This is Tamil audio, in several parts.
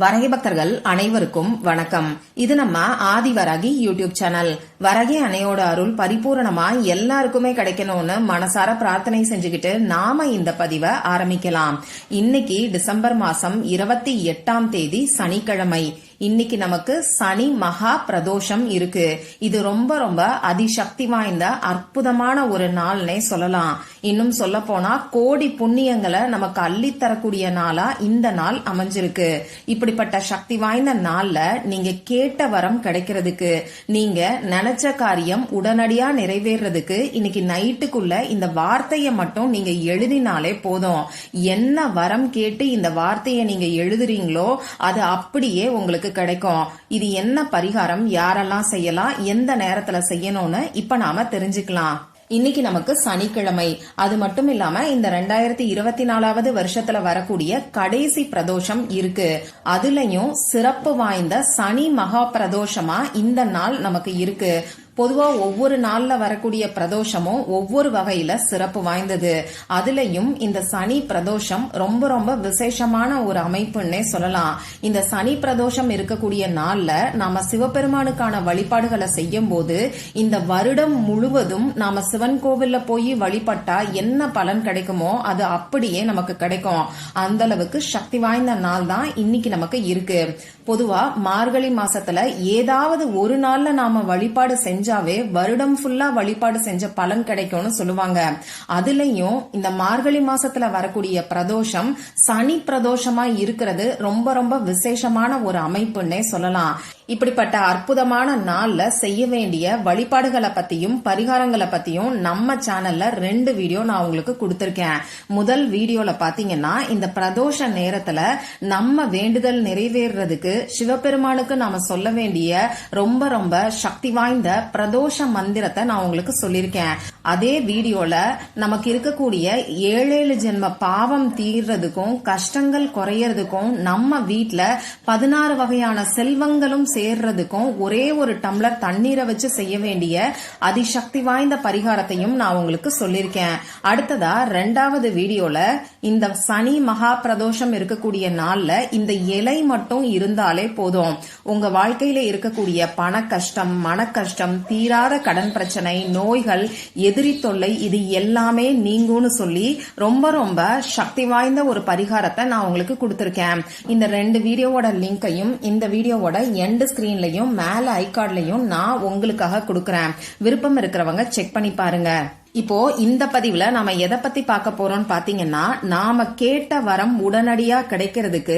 வரகி பக்தர்கள் அனைவருக்கும் வணக்கம். இது நம்ம ஆதி வரகி யூடியூப் சேனல். வரகி அணையோட அருள் பரிபூரணமா எல்லாருக்குமே கிடைக்கணும்னு மனசார பிரார்த்தனை செஞ்சுக்கிட்டு நாம இந்த பதிவை ஆரம்பிக்கலாம். இன்னைக்கு டிசம்பர் மாசம் இருபத்தி எட்டாம் தேதி சனிக்கிழமை. இன்னைக்கு நமக்கு சனி மகா பிரதோஷம் இருக்கு. இது ரொம்ப ரொம்ப அதிசக்தி வாய்ந்த அற்புதமான ஒரு நாள்னே சொல்லலாம். இன்னும் சொல்ல போனா கோடி புண்ணியங்களை நமக்கு அள்ளித் தரக்கூடிய நாளா இந்த நாள் அமைஞ்சிருக்கு. இப்படிப்பட்ட சக்தி வாய்ந்த நாள்ல நீங்க கேட்ட வரம் கிடைக்கிறதுக்கு நீங்க நினைச்ச காரியம் உடனடியா நிறைவேறதுக்கு இன்னைக்கு நைட்டுக்குள்ள இந்த வார்த்தையை மட்டும் நீங்க எழுதினாலே போதும். என்ன வரம் கேட்டு இந்த வார்த்தையை நீங்க எழுதுறீங்களோ அது அப்படியே உங்களுக்கு கிடைக்கும். இது என்ன பரிகாரம்? யாரெல்லாம் செய்யலாம்? எந்த நேரத்துல செய்யணும்னு இப்ப நாம தெரிஞ்சுக்கலாம். இன்னைக்கு நமக்கு சனிக்கிழமை. அது மட்டும் இல்லாம இந்த ரெண்டாயிரத்தி இருபத்தி நாலாவது வருஷத்துல வரக்கூடிய கடைசி பிரதோஷம் இருக்கு. அதுலயும் சிறப்பு வாய்ந்த சனி மகா பிரதோஷமா இந்த நாள் நமக்கு இருக்கு. பொதுவா ஒவ்வொரு நாள்ல வரக்கூடிய பிரதோஷமும் ஒவ்வொரு வகையில சிறப்பு வாய்ந்தது. அதுலயும் இந்த சனி பிரதோஷம் ரொம்ப ரொம்ப விசேஷமான ஒரு அமைப்புன்னே சொல்லலாம். இந்த சனி பிரதோஷம் இருக்கக்கூடிய நாள்ல நாம சிவபெருமானுக்கான வழிபாடுகளை செய்யும் போது இந்த வருடம் முழுவதும் நாம சிவன் கோவில்ல போய் வழிபட்டா என்ன பலன் கிடைக்குமோ அது அப்படியே நமக்கு கிடைக்கும். அந்த அளவுக்கு சக்தி வாய்ந்த நாள் தான் இன்னைக்கு நமக்கு இருக்கு. பொதுவா மார்கழி மாசத்துல ஏதாவது ஒரு நாள்ல நாம வழிபாடு செஞ்சாவே வருடம் ஃபுல்லா வழிபாடு செஞ்ச பலன் கிடைக்கும்னு சொல்லுவாங்க. அதுலயும் இந்த மார்கழி மாசத்துல வரக்கூடிய பிரதோஷம் சனி பிரதோஷமா இருக்கிறது ரொம்ப ரொம்ப விசேஷமான ஒரு அமைப்புன்னே சொல்லலாம். இப்படிப்பட்ட அற்புதமான நாள்ல செய்ய வேண்டிய வழிபாடுகளை பத்தியும் பரிகாரங்களை பத்தியும் நம்ம சேனல்ல ரெண்டு வீடியோ நான் உங்களுக்கு கொடுத்திருக்கேன். முதல் வீடியோல பாத்தீங்கன்னா இந்த பிரதோஷ நேரத்துல நம்ம வேண்டுதல் நிறைவேறதுக்கு சிவபெருமானுக்கு நாம சொல்ல வேண்டிய ரொம்ப ரொம்ப சக்தி வாய்ந்த பிரதோஷ மந்திரத்தை நான் உங்களுக்கு சொல்லியிருக்கேன். அதே வீடியோல நமக்கு இருக்கக்கூடிய ஏழேழு ஜென்ம பாவம் தீர்றதுக்கும் கஷ்டங்கள் குறையறதுக்கும் நம்ம வீட்டுல பதினாறு வகையான செல்வங்களும் சேர்றதுக்கும் ஒரே ஒரு டம்ளர் தண்ணீரை வச்சு செய்ய வேண்டிய அதிசக்தி வாய்ந்த பரிகாரத்தையும் நான் உங்களுக்கு சொல்லியிருக்கேன். அடுத்ததா ரெண்டாவது வீடியோல இந்த சனி மகா பிரதோஷம் இருக்கக்கூடிய நாள்ல இந்த இலை மட்டும் இருந்தாலே போதும். உங்க வாழ்க்கையில இருக்கக்கூடிய பண கஷ்டம் மன கஷ்டம் தீராத கடன் பிரச்சனை நோய்கள் எதிரி தொல்லை இது எல்லாமே நீங்கும்னு சொல்லி ரொம்ப ரொம்ப சக்தி வாய்ந்த ஒரு பரிகாரத்தை நான் உங்களுக்கு கொடுத்துருக்கேன். இந்த ரெண்டு வீடியோவோட லிங்கையும் இந்த வீடியோவோட எண்டு ஸ்கிரீன்லயும் மேல ஐகார்ட்லயும் நான் உங்களுக்காக கொடுக்குறேன். விருப்பம் இருக்கிறவங்க செக் பண்ணி பாருங்க. இப்போ இந்த பதிவுல நாம எதை பத்தி பார்க்க போறோம்னு பாத்தீங்கன்னா நாம கேட்ட வரம் உடனடியா கிடைக்கிறதுக்கு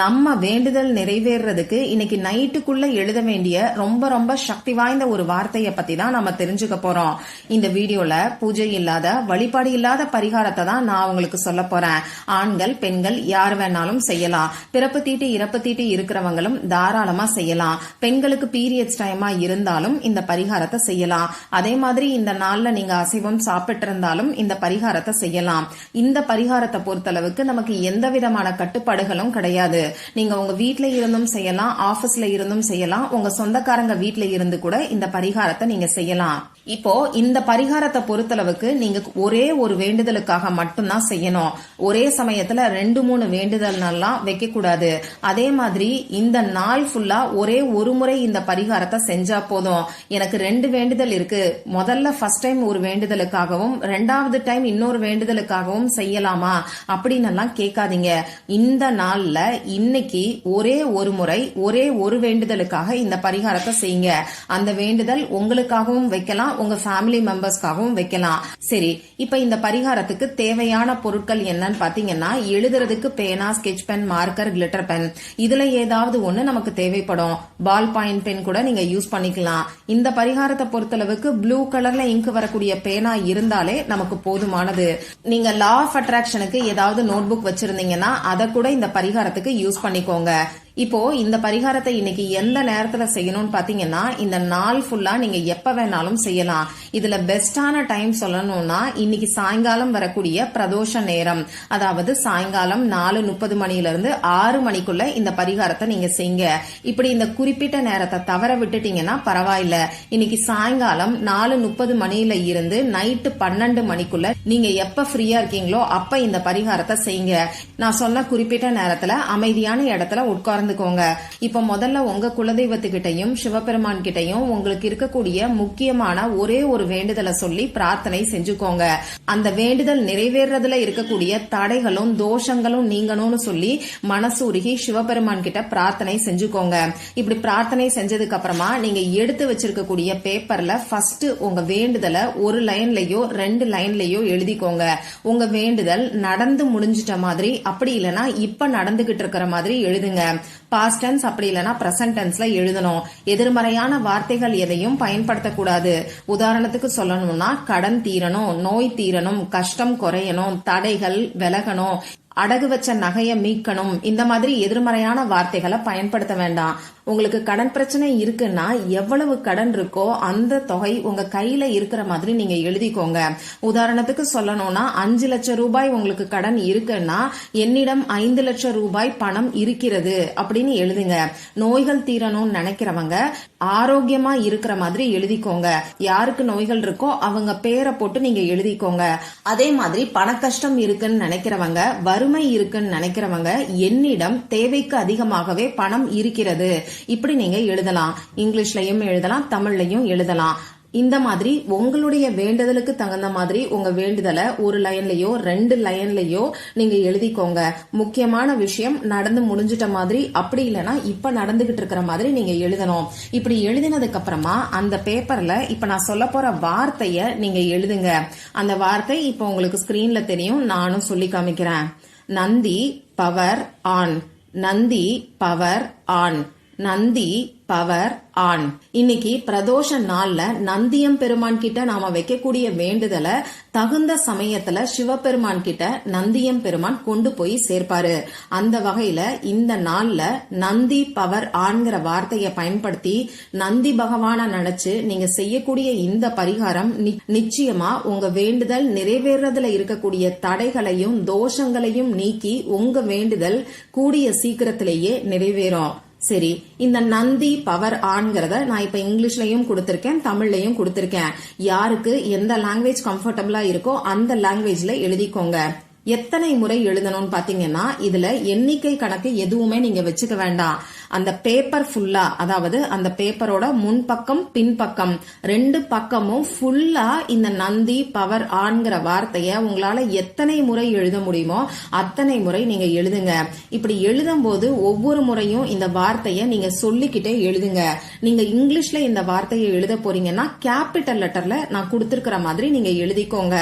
நம்ம வேண்டுதல் நிறைவேறதுக்கு இன்னைக்கு நைட்டுக்குள்ள எழுத வேண்டிய ரொம்ப ரொம்ப சக்தி வாய்ந்த ஒரு வார்த்தைய பத்தி தான் நம்ம தெரிஞ்சுக்க போறோம். இந்த வீடியோல பூஜை இல்லாத வழிபாடு இல்லாத பரிகாரத்தை தான் நான் உங்களுக்கு சொல்ல போறேன். ஆண்கள் பெண்கள் யார் வேணாலும் செய்யலாம். பிறப்பு தீட்டு இறப்பு தீட்டு இருக்கிறவங்களும் தாராளமா செய்யலாம். பெண்களுக்கு பீரியட்ஸ் டைமா இருந்தாலும் இந்த பரிகாரத்தை செய்யலாம். அதே மாதிரி இந்த நாள்ல நீங்க அசைவம் சாப்பிட்டு இருந்தாலும் இந்த பரிகாரத்தை செய்யலாம். இந்த பரிகாரத்தை பொறுத்தளவுக்கு நமக்கு எந்த விதமான கட்டுப்பாடுகளும் கிடையாது. நீங்க உங்க வீட்ல இருந்தும் செய்யலாம் ஆபீஸ்ல இருந்தும் செய்யலாம் உங்க சொந்தக்காரங்க வீட்ல இருந்து கூட இந்த பரிகாரத்தை நீங்க செய்யலாம். இப்போ இந்த பரிகாரத்தை பொறுத்தளவுக்கு நீங்க ஒரே ஒரு வேண்டுதலுக்காக மட்டும்தான் செய்யணும். ஒரே சமயத்துல ரெண்டு மூணு வேண்டுதல்னாலாம் வைக்க கூடாது அதே மாதிரி இந்த நாள் ஃபுல்லா ஒரே ஒரு முறை இந்த பரிகாரத்தை செஞ்சா போதும். எனக்கு ரெண்டு வேண்டுதல் இருக்கு. முதல்ல ஃபர்ஸ்ட் டைம் ஒரு வேண்டுதலுக்காகவும் ரெண்டாவது டைம் இன்னொரு வேண்டுதலுக்காகவும் செய்யலாமா அப்படின்னு எல்லாம் கேட்காதீங்க. இந்த நாள்ல இன்னைக்கு ஒரே ஒரு முறை ஒரே ஒரு வேண்டுதலுக்காக இந்த பரிகாரத்தை செய்யுங்க. அந்த வேண்டுதல் உங்களுக்காகவும் வைக்கலாம் உங்க ஃபேமிலி மெம்பர்ஸ்க்காகவும் வைக்கலாம். சரி இப்ப இந்த பரிகாரத்துக்கு தேவையான பொருட்கள் என்னன்னு பாத்தீங்கன்னா எழுதுறதுக்கு பேனா sketch pen marker glitter pen இதுல ஏதாவது ஒண்ணு நமக்கு தேவைப்படும். பால் பாயிண்ட் பென் கூட நீங்க யூஸ் பண்ணிக்கலாம். இந்த பரிகாரத்தை பொறுத்தளவுக்கு ப்ளூ கலர்ல இங்க் வரக்கூடிய பேனா இருந்தாலே நமக்கு போதுமானது. நீங்க லா ஆஃப் அட்ராக்ஷனுக்கு ஏதாவது நோட் புக் வச்சிருந்தீங்கன்னா அதை கூட இந்த பரிகாரத்துக்கு யூஸ் பண்ணிக்கோங்க. இப்போ இந்த பரிகாரத்தை இன்னைக்கு எந்த நேரத்துல செய்யணும்னு பாத்தீங்கன்னா இந்த நாள் ஃபுல்லா நீங்க எப்ப வேணாலும் செய்யலாம். இதுல பெஸ்டான டைம் சொல்லணும்னா இன்னைக்கு சாயங்காலம் வரக்கூடிய பிரதோஷ நேரம். அதாவது சாயங்காலம் நாலு முப்பது மணில இருந்து ஆறு மணிக்குள்ள இந்த பரிகாரத்தை நீங்க செய்யுங்க. இப்படி இந்த குறிப்பிட்ட நேரத்தை தவற விட்டுட்டீங்கன்னா பரவாயில்ல. இன்னைக்கு சாயங்காலம் நாலு முப்பது மணில இருந்து நைட்டு பன்னெண்டு மணிக்குள்ள நீங்க எப்ப ஃப்ரீயா இருக்கீங்களோ அப்ப இந்த பரிகாரத்தை செய்யுங்க. நான் சொன்ன குறிப்பிட்ட நேரத்துல அமைதியான இடத்துல உட்கார்ந்து உட்கார்ந்துக்கோங்க இப்ப முதல்ல உங்க குலதெய்வத்துக்கிட்டையும் சிவபெருமான் கிட்டையும் உங்களுக்கு இருக்கக்கூடிய முக்கியமான ஒரே ஒரு வேண்டுதலை சொல்லி பிரார்த்தனை செஞ்சுக்கோங்க. அந்த வேண்டுதல் நிறைவேறதுல இருக்கக்கூடிய தடைகளும் தோஷங்களும் நீங்கணும்னு சொல்லி மனசூருகி சிவபெருமான் கிட்ட பிரார்த்தனை செஞ்சுக்கோங்க. இப்படி பிரார்த்தனை செஞ்சதுக்கு அப்புறமா நீங்க எடுத்து வச்சிருக்கக்கூடிய பேப்பர்ல ஃபர்ஸ்ட் உங்க வேண்டுதலை ஒரு லைன்லயோ ரெண்டு லைன்லயோ எழுதிக்கோங்க. உங்க வேண்டுதல் நடந்து முடிஞ்சிட்ட மாதிரி அப்படி இல்லைன்னா இப்ப நடந்துகிட்டு இருக்கிற மாதிரி எழுதுங்க. பாஸ்ட் டென்ஸ் அப்படி இல்லைன்னா பிரசன்ட் டென்ஸ்ல எழுதணும். எதிர்மறையான வார்த்தைகள் எதையும் பயன்படுத்தக்கூடாது. உதாரணத்துக்கு சொல்லணும்னா கடன் தீரணும் நோய் தீரணும் கஷ்டம் குறையணும் தடைகள் விலகணும் அடகு வச்ச நகையை மீட்கணும். இந்த மாதிரி எதிர்மறையான வார்த்தைகளை பயன்படுத்த வேண்டாம். உங்களுக்கு கடன் பிரச்சனை இருக்குன்னா எவ்வளவு கடன் இருக்கோ அந்த தொகை உங்க கையில இருக்கிற மாதிரி நீங்க எழுதிக்கோங்க. உதாரணத்துக்கு சொல்லணும்னா அஞ்சு லட்சம் ரூபாய் உங்களுக்கு கடன் இருக்குன்னா என்னிடம் ஐந்து லட்சம் ரூபாய் பணம் இருக்கிறது அப்படின்னு எழுதுங்க. நோய்கள் தீரணும்னு நினைக்கிறவங்க ஆரோக்கியமா இருக்கிற மாதிரி எழுதிக்கோங்க. யாருக்கு நோய்கள் இருக்கோ அவங்க பேரை போட்டு நீங்க எழுதிக்கோங்க. அதே மாதிரி பண கஷ்டம் இருக்குன்னு நினைக்கிறவங்க வறுமை இருக்குன்னு நினைக்கிறவங்க என்னிடம் தேவைக்கு அதிகமாகவே பணம் இருக்கிறது. இப்படி நீங்க எழுதலாம். இங்கிலீஷ்லயும் எழுதலாம் தமிழ்லயும் எழுதலாம். இந்த மாதிரி உங்களுடைய வேண்டுதலுக்கு தகுந்த மாதிரி உங்க வேண்டுதலை ஒரு லைன்லயோ ரெண்டு லைன்லயோ நீங்க எழுதிக்கோங்க. முக்கியமான விஷயம் நடந்து முடிஞ்சிட்ட மாதிரி அப்படி இல்லைன்னா இப்ப நடந்துகிட்டு இருக்கிற மாதிரி நீங்க எழுதணும். இப்படி எழுதினதுக்கு அப்புறமா அந்த பேப்பர்ல இப்ப நான் சொல்ல போற வார்த்தைய நீங்க எழுதுங்க. அந்த வார்த்தை இப்ப உங்களுக்கு ஸ்கிரீன்ல தெரியும் நானும் சொல்லி காமிக்கிறேன். Nandi power on. Nandi power on. Nandi power on. இன்னைக்கு பிரதோஷ நாள்ல நந்தியம் பெருமான் கிட்ட நாம வைக்கக்கூடிய வேண்டுதலை தகுந்த சமயத்துல சிவபெருமான் கிட்ட நந்தியம் பெருமான் கொண்டு போய் சேர்ப்பாரு. அந்த வகையில இந்த நாள்ல நந்தி பவர் ஆன்கிற வார்த்தையை பயன்படுத்தி நந்தி பகவான நினைச்சு நீங்க செய்யக்கூடிய இந்த பரிகாரம் நி- நிச்சயமா உங்க வேண்டுதல் நிறைவேறதுல இருக்கக்கூடிய தடைகளையும் தோஷங்களையும் நீக்கி உங்க வேண்டுதல் கூடிய சீக்கிரத்திலேயே நிறைவேறும். சரி இந்த நந்தி பவர் ஆன்ங்கிறத நான் இப்ப இங்கிலீஷ்லயும் கொடுத்திருக்கேன் தமிழ்லயும் கொடுத்திருக்கேன். யாருக்கு எந்த லாங்குவேஜ் கம்ஃபர்டபுளா இருக்கோ அந்த லாங்குவேஜ்ல எழுதிக்கோங்க. எத்தனை முறை எழுதணும்னு பாத்தீங்கன்னா இதுல எண்ணிக்கை கணக்கு எதுவுமே நீங்க வச்சுக்க வேண்டாம். அந்த பேப்பர் ஃபுல்லா அதாவது அந்த பேப்பரோட முன்பக்கம் பின்பக்கம் ரெண்டு பக்கமும் ஃபுல்லா இந்த நந்தி பவர் ஆன்கிற வார்த்தைய உங்களால எத்தனை முறை எழுத முடியுமோ அத்தனை முறை நீங்க எழுதுங்க. இப்படி எழுதும் போது ஒவ்வொரு முறையும் இந்த வார்த்தைய நீங்க சொல்லிக்கிட்டே எழுதுங்க. நீங்க இங்கிலீஷ்ல இந்த வார்த்தையை எழுத போறீங்கன்னா கேபிட்டல் லெட்டர்ல நான் கொடுத்திருக்கிற மாதிரி நீங்க எழுதிக்கோங்க.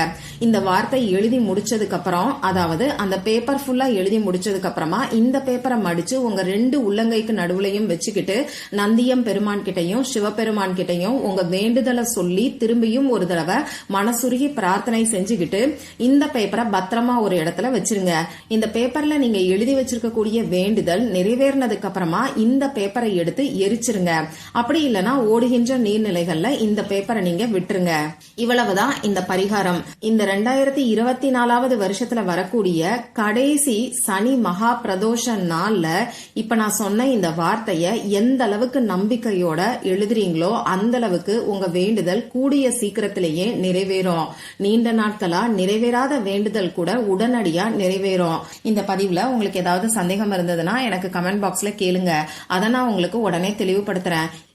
இந்த வார்த்தை எழுதி முடிச்சதுக்கு அப்புறம் அதாவது அந்த பேப்பர் ஃபுல்லா எழுதி முடிச்சதுக்கு அப்புறமா இந்த பேப்பரை மடிச்சு உங்க ரெண்டு உள்ளங்கைக்கு நடுவுலையும் வச்சுக்கிட்டு நந்தியம் பெருமான் கிட்டையும் சிவபெருமான் கிட்டையும் உங்க வேண்டுதலை சொல்லி திரும்பியும் ஒரு தடவை மனசுருகி பிரார்த்தனை செஞ்சுக்கிட்டு இந்த பேப்பரை பத்திரமா ஒரு இடத்துல வச்சிருங்க. இந்த பேப்பர்ல நீங்க எழுதி வச்சிருக்கக்கூடிய வேண்டுதல் நிறைவேறினதுக்கு அப்புறமா இந்த பேப்பரை எடுத்து எரிச்சிருங்க. அப்படி இல்லைன்னா ஓடுகின்ற நீர்நிலைகள்ல இந்த பேப்பரை நீங்க விட்டுருங்க. இவ்வளவுதான் இந்த பரிகாரம். இந்த ரெண்டாயிரத்தி இருபத்தி நாலாவது வருஷத்துல வரக்கூடிய கடைசி சனி மகா பிரதோஷ நாள்ல இப்ப நான் சொன்ன இந்த வார்த்தைய எந்த அளவுக்கு நம்பிக்கையோட எழுதுறீங்களோ அந்த அளவுக்கு உங்க வேண்டுதல் கூடிய சீக்கிரத்திலேயே நிறைவேறும். நீண்ட நாட்களா நிறைவேறாத வேண்டுதல் கூட உடனடியா நிறைவேறும். இந்த பதிவுல உங்களுக்கு ஏதாவது சந்தேகம் இருந்ததுன்னா எனக்கு கமெண்ட் பாக்ஸ்ல கேளுங்க. அதை நான் உங்களுக்கு உடனே தெளிவுபடுத்துறேன்.